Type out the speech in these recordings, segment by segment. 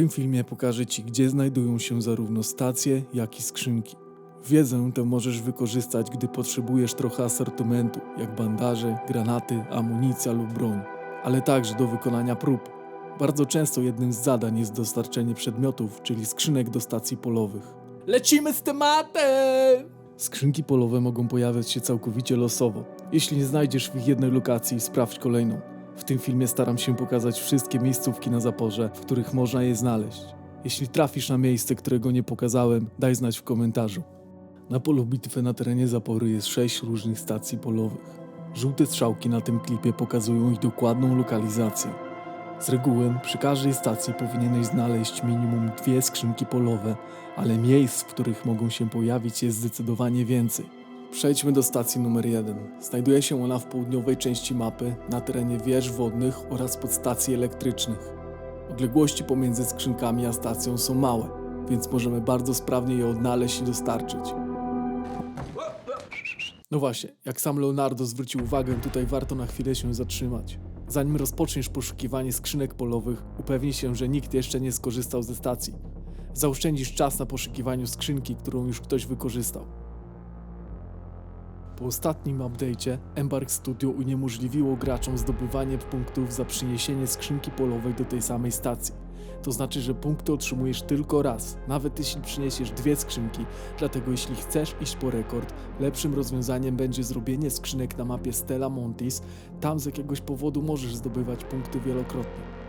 tym filmie pokażę Ci, gdzie znajdują się zarówno stacje, jak i skrzynki. Wiedzę tę możesz wykorzystać, gdy potrzebujesz trochę asortymentu, jak bandaże, granaty, amunicja lub broń, ale także do wykonania prób. Bardzo często jednym z zadań jest dostarczenie przedmiotów, czyli skrzynek do stacji polowych. Lecimy z tematem! Skrzynki polowe mogą pojawiać się całkowicie losowo. Jeśli nie znajdziesz w ich jednej lokacji, sprawdź kolejną. W tym filmie staram się pokazać wszystkie miejscówki na zaporze, w których można je znaleźć. Jeśli trafisz na miejsce, którego nie pokazałem, daj znać w komentarzu. Na polu bitwy na terenie zapory jest sześć różnych stacji polowych. Żółte strzałki na tym klipie pokazują ich dokładną lokalizację. Z reguły przy każdej stacji powinieneś znaleźć minimum dwie skrzynki polowe, ale miejsc, w których mogą się pojawić jest zdecydowanie więcej. Przejdźmy do stacji numer 1. Znajduje się ona w południowej części mapy, na terenie wież wodnych oraz podstacji elektrycznych. Odległości pomiędzy skrzynkami a stacją są małe, więc możemy bardzo sprawnie je odnaleźć i dostarczyć. No właśnie, jak sam Leonardo zwrócił uwagę, tutaj warto na chwilę się zatrzymać. Zanim rozpoczniesz poszukiwanie skrzynek polowych, upewnij się, że nikt jeszcze nie skorzystał ze stacji. Zaoszczędzisz czas na poszukiwaniu skrzynki, którą już ktoś wykorzystał. Po ostatnim update'cie Embark Studio uniemożliwiło graczom zdobywanie punktów za przyniesienie skrzynki polowej do tej samej stacji. To znaczy, że punkty otrzymujesz tylko raz, nawet jeśli przyniesiesz dwie skrzynki. Dlatego jeśli chcesz iść po rekord, lepszym rozwiązaniem będzie zrobienie skrzynek na mapie Stella Montis. Tam z jakiegoś powodu możesz zdobywać punkty wielokrotnie.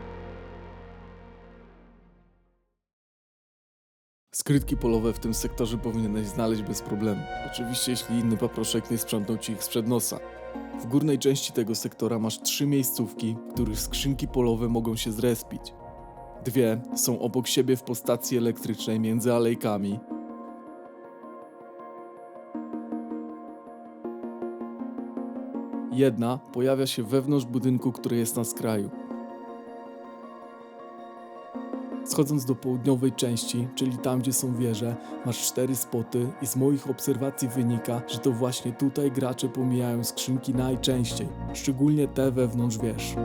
Skrytki polowe w tym sektorze powinieneś znaleźć bez problemu. Oczywiście jeśli inny paproszek nie sprzątnął ci ich sprzed nosa. W górnej części tego sektora masz trzy miejscówki, których skrzynki polowe mogą się zrespić. Dwie są obok siebie w postacji elektrycznej między alejkami. Jedna pojawia się wewnątrz budynku, który jest na skraju. Schodząc do południowej części, czyli tam gdzie są wieże, masz cztery spoty i z moich obserwacji wynika, że to właśnie tutaj gracze pomijają skrzynki najczęściej, szczególnie te wewnątrz wież.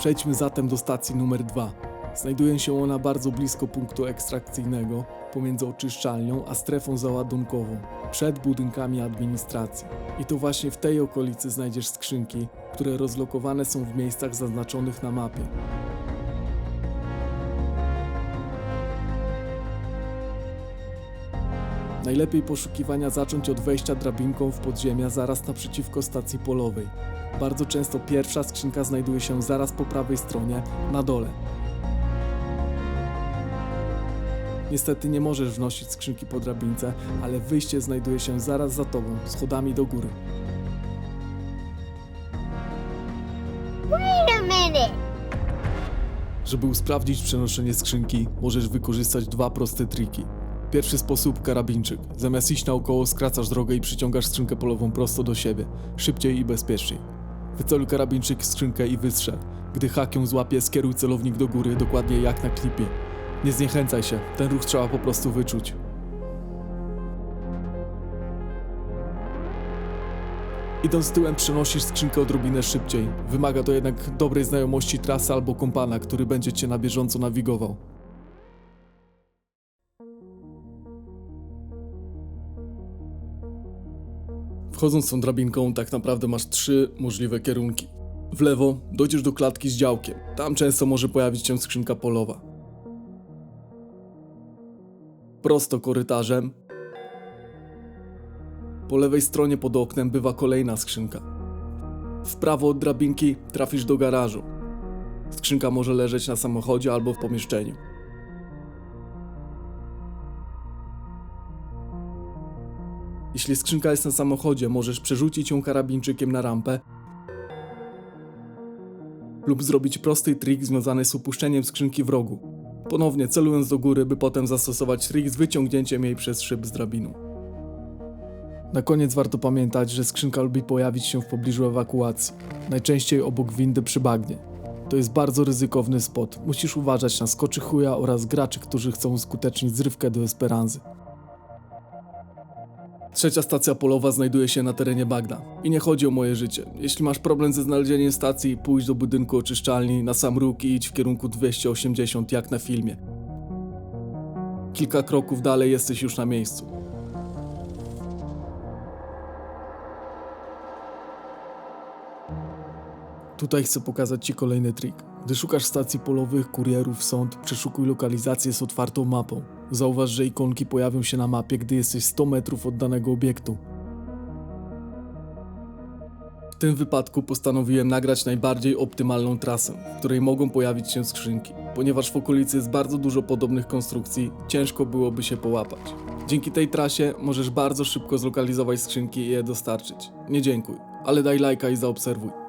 Przejdźmy zatem do stacji numer 2. Znajduje się ona bardzo blisko punktu ekstrakcyjnego, pomiędzy oczyszczalnią a strefą załadunkową, przed budynkami administracji. I to właśnie w tej okolicy znajdziesz skrzynki, które rozlokowane są w miejscach zaznaczonych na mapie. Najlepiej poszukiwania zacząć od wejścia drabinką w podziemia zaraz naprzeciwko stacji polowej. Bardzo często pierwsza skrzynka znajduje się zaraz po prawej stronie, na dole. Niestety nie możesz wnosić skrzynki po drabince, ale wyjście znajduje się zaraz za tobą, schodami do góry. Żeby usprawnić przenoszenie skrzynki, możesz wykorzystać dwa proste triki. Pierwszy sposób karabinczyk. Zamiast iść naokoło, skracasz drogę i przyciągasz skrzynkę polową prosto do siebie. Szybciej i bezpieczniej. Wyceluj karabinczyk skrzynkę i wystrzel. Gdy hak ją złapie, skieruj celownik do góry, dokładnie jak na klipie. Nie zniechęcaj się, ten ruch trzeba po prostu wyczuć. Idąc tyłem przenosisz skrzynkę odrobinę szybciej. Wymaga to jednak dobrej znajomości trasy albo kompana, który będzie cię na bieżąco nawigował. Wchodząc tą drabinką, tak naprawdę masz trzy możliwe kierunki. W lewo dojdziesz do klatki z działkiem. Tam często może pojawić się skrzynka polowa. Prosto korytarzem. Po lewej stronie pod oknem bywa kolejna skrzynka. W prawo od drabinki trafisz do garażu. Skrzynka może leżeć na samochodzie albo w pomieszczeniu. Jeśli skrzynka jest na samochodzie, możesz przerzucić ją karabinczykiem na rampę lub zrobić prosty trik związany z upuszczeniem skrzynki w rogu. ponownie celując do góry, by potem zastosować trik z wyciągnięciem jej przez szyb z drabiną. Na koniec warto pamiętać, że skrzynka lubi pojawić się w pobliżu ewakuacji, najczęściej obok windy przy bagnie. To jest bardzo ryzykowny spot. Musisz uważać na skoczy chuja oraz graczy, którzy chcą uskutecznić zrywkę do Esperanzy. Trzecia stacja polowa znajduje się na terenie bagna. I nie chodzi o moje życie. Jeśli masz problem ze znalezieniem stacji, pójdź do budynku oczyszczalni na sam róg i idź w kierunku 280 jak na filmie. Kilka kroków dalej jesteś już na miejscu. Tutaj chcę pokazać Ci kolejny trik. Gdy szukasz stacji polowych, kurierów, sąd, przeszukuj lokalizację z otwartą mapą. Zauważ, że ikonki pojawią się na mapie, gdy jesteś 100 metrów od danego obiektu. W tym wypadku postanowiłem nagrać najbardziej optymalną trasę, w której mogą pojawić się skrzynki. Ponieważ w okolicy jest bardzo dużo podobnych konstrukcji, ciężko byłoby się połapać. Dzięki tej trasie możesz bardzo szybko zlokalizować skrzynki i je dostarczyć. Nie dziękuj, ale daj lajka i zaobserwuj.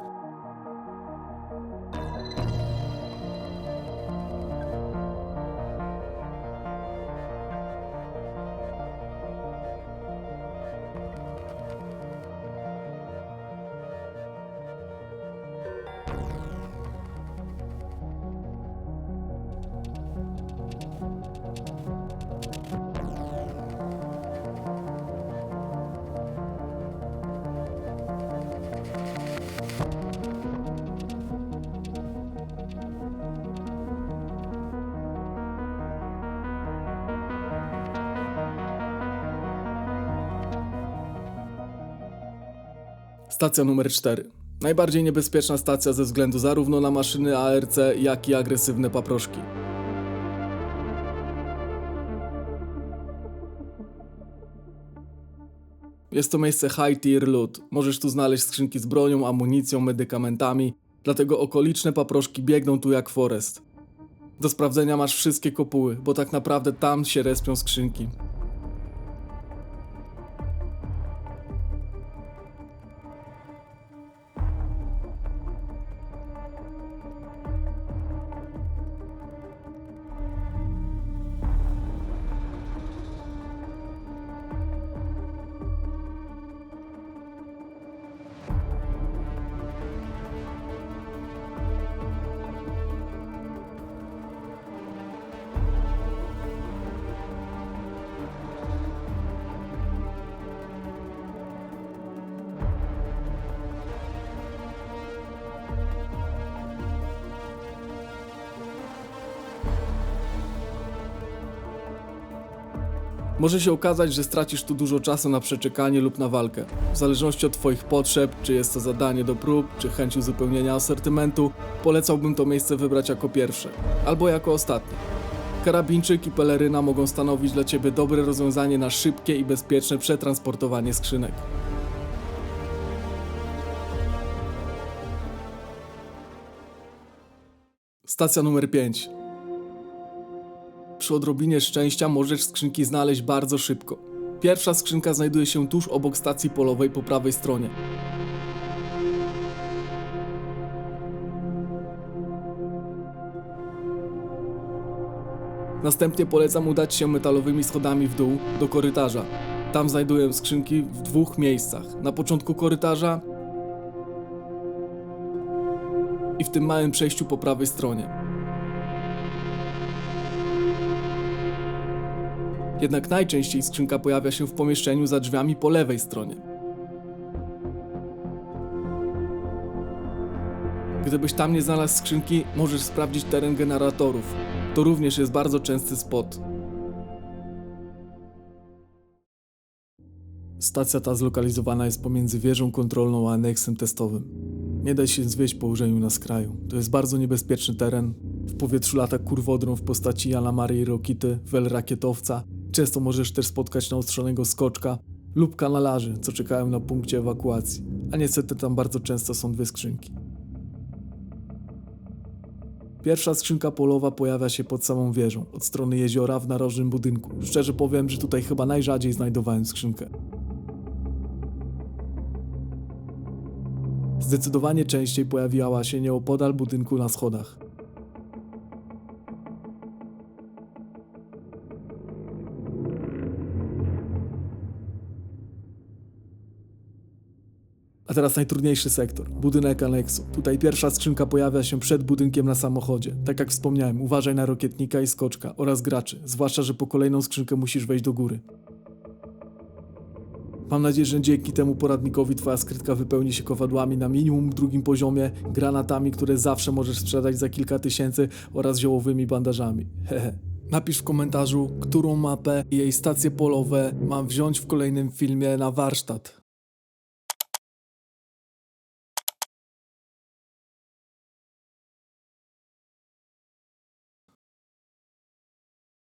Stacja numer 4. Najbardziej niebezpieczna stacja ze względu zarówno na maszyny ARC, jak i agresywne paproszki. Jest to miejsce high tier loot. Możesz tu znaleźć skrzynki z bronią, amunicją, medykamentami, dlatego okoliczne paproszki biegną tu jak forest. Do sprawdzenia masz wszystkie kopuły, bo tak naprawdę tam się respią skrzynki. Może się okazać, że stracisz tu dużo czasu na przeczekanie lub na walkę. W zależności od Twoich potrzeb, czy jest to zadanie do prób, czy chęć uzupełnienia asortymentu, polecałbym to miejsce wybrać jako pierwsze, albo jako ostatnie. Karabinczyk i peleryna mogą stanowić dla Ciebie dobre rozwiązanie na szybkie i bezpieczne przetransportowanie skrzynek. Stacja numer 5. Przy odrobinie szczęścia możesz skrzynki znaleźć bardzo szybko. Pierwsza skrzynka znajduje się tuż obok stacji polowej po prawej stronie. Następnie polecam udać się metalowymi schodami w dół do korytarza. Tam znajduję skrzynki w dwóch miejscach. Na początku korytarza i w tym małym przejściu po prawej stronie. Jednak najczęściej skrzynka pojawia się w pomieszczeniu za drzwiami po lewej stronie. Gdybyś tam nie znalazł skrzynki, możesz sprawdzić teren generatorów. To również jest bardzo częsty spot. Stacja ta zlokalizowana jest pomiędzy wieżą kontrolną a aneksem testowym. Nie daj się zwieść położeniu na skraju. To jest bardzo niebezpieczny teren. W powietrzu lata kurwodron w postaci Jana Marii Rokity, wel rakietowca. Często możesz też spotkać naostrzonego skoczka lub kanalarzy, co czekają na punkcie ewakuacji. A niestety tam bardzo często są dwie skrzynki. Pierwsza skrzynka polowa pojawia się pod samą wieżą, od strony jeziora w narożnym budynku. Szczerze powiem, że tutaj chyba najrzadziej znajdowałem skrzynkę. Zdecydowanie częściej pojawiała się nieopodal budynku na schodach. A teraz najtrudniejszy sektor, budynek aneksu. Tutaj pierwsza skrzynka pojawia się przed budynkiem na samochodzie. Tak jak wspomniałem, uważaj na rokietnika i skoczka oraz graczy, zwłaszcza, że po kolejną skrzynkę musisz wejść do góry. Mam nadzieję, że dzięki temu poradnikowi twoja skrytka wypełni się kowadłami na minimum drugim poziomie, granatami, które zawsze możesz sprzedać za kilka tysięcy oraz ziołowymi bandażami. Hehe. Napisz w komentarzu, którą mapę i jej stacje polowe mam wziąć w kolejnym filmie na warsztat.